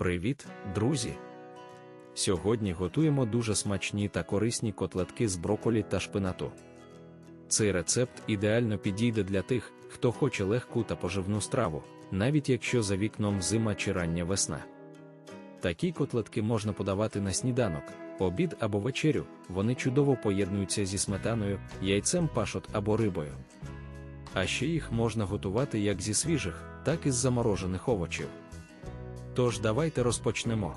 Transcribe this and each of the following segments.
Привіт, друзі! Сьогодні готуємо дуже смачні та корисні котлетки з броколі та шпинату. Цей рецепт ідеально підійде для тих, хто хоче легку та поживну страву, навіть якщо за вікном зима чи рання весна. Такі котлетки можна подавати на сніданок, обід або вечерю, вони чудово поєднуються зі сметаною, яйцем пашот або рибою. А ще їх можна готувати як зі свіжих, так і з заморожених овочів. Тож давайте розпочнемо.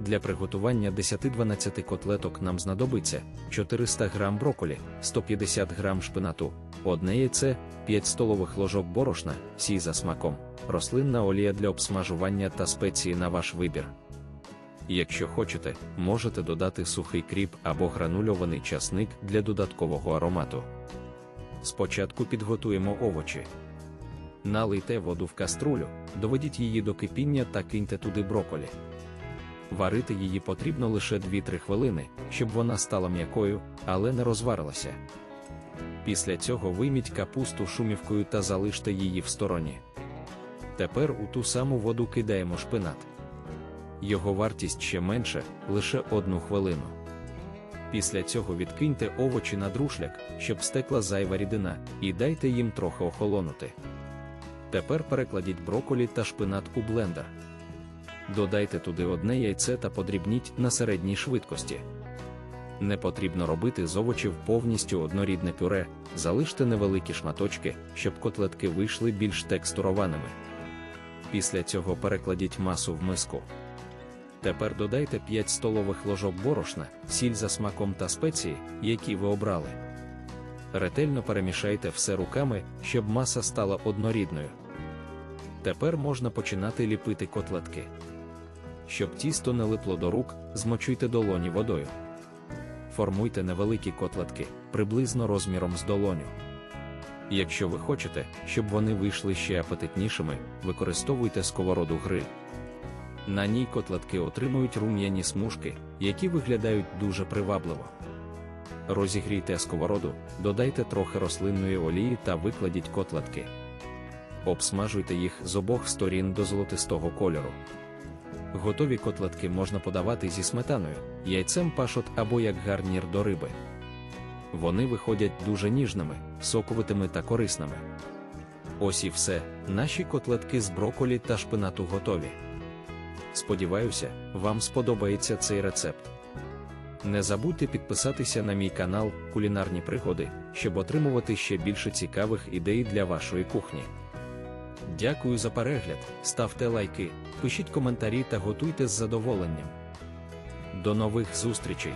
Для приготування 10-12 котлеток нам знадобиться 400 г броколі, 150 г шпинату, одне яйце, 5 столових ложок борошна, сій за смаком, рослинна олія для обсмажування та спеції на ваш вибір. Якщо хочете, можете додати сухий кріп або гранульований часник для додаткового аромату. Спочатку підготуємо овочі. Налийте воду в каструлю, доведіть її до кипіння та киньте туди броколі. Варити її потрібно лише 2-3 хвилини, щоб вона стала м'якою, але не розварилася. Після цього вийміть капусту шумівкою та залиште її в стороні. Тепер у ту саму воду кидаємо шпинат. Його вартість ще менше, лише одну хвилину. Після цього відкиньте овочі на друшляк, щоб стекла зайва рідина, і дайте їм трохи охолонути. Тепер перекладіть броколі та шпинат у блендер. Додайте туди одне яйце та подрібніть на середній швидкості. Не потрібно робити з овочів повністю однорідне пюре, залиште невеликі шматочки, щоб котлетки вийшли більш текстурованими. Після цього перекладіть масу в миску. Тепер додайте 5 столових ложок борошна, сіль за смаком та спеції, які ви обрали. Ретельно перемішайте все руками, щоб маса стала однорідною. Тепер можна починати ліпити котлетки. Щоб тісто не липло до рук, змочуйте долоні водою. Формуйте невеликі котлетки, приблизно розміром з долоню. Якщо ви хочете, щоб вони вийшли ще апетитнішими, використовуйте сковороду гриль. На ній котлетки отримують рум'яні смужки, які виглядають дуже привабливо. Розігрійте сковороду, додайте трохи рослинної олії та викладіть котлетки. Обсмажуйте їх з обох сторін до золотистого кольору. Готові котлетки можна подавати зі сметаною, яйцем пашот або як гарнір до риби. Вони виходять дуже ніжними, соковитими та корисними. Ось і все, наші котлетки з броколі та шпинату готові. Сподіваюся, вам сподобається цей рецепт. Не забудьте підписатися на мій канал Кулінарні пригоди, щоб отримувати ще більше цікавих ідей для вашої кухні. Дякую за перегляд, ставте лайки, пишіть коментарі та готуйте з задоволенням. До нових зустрічей!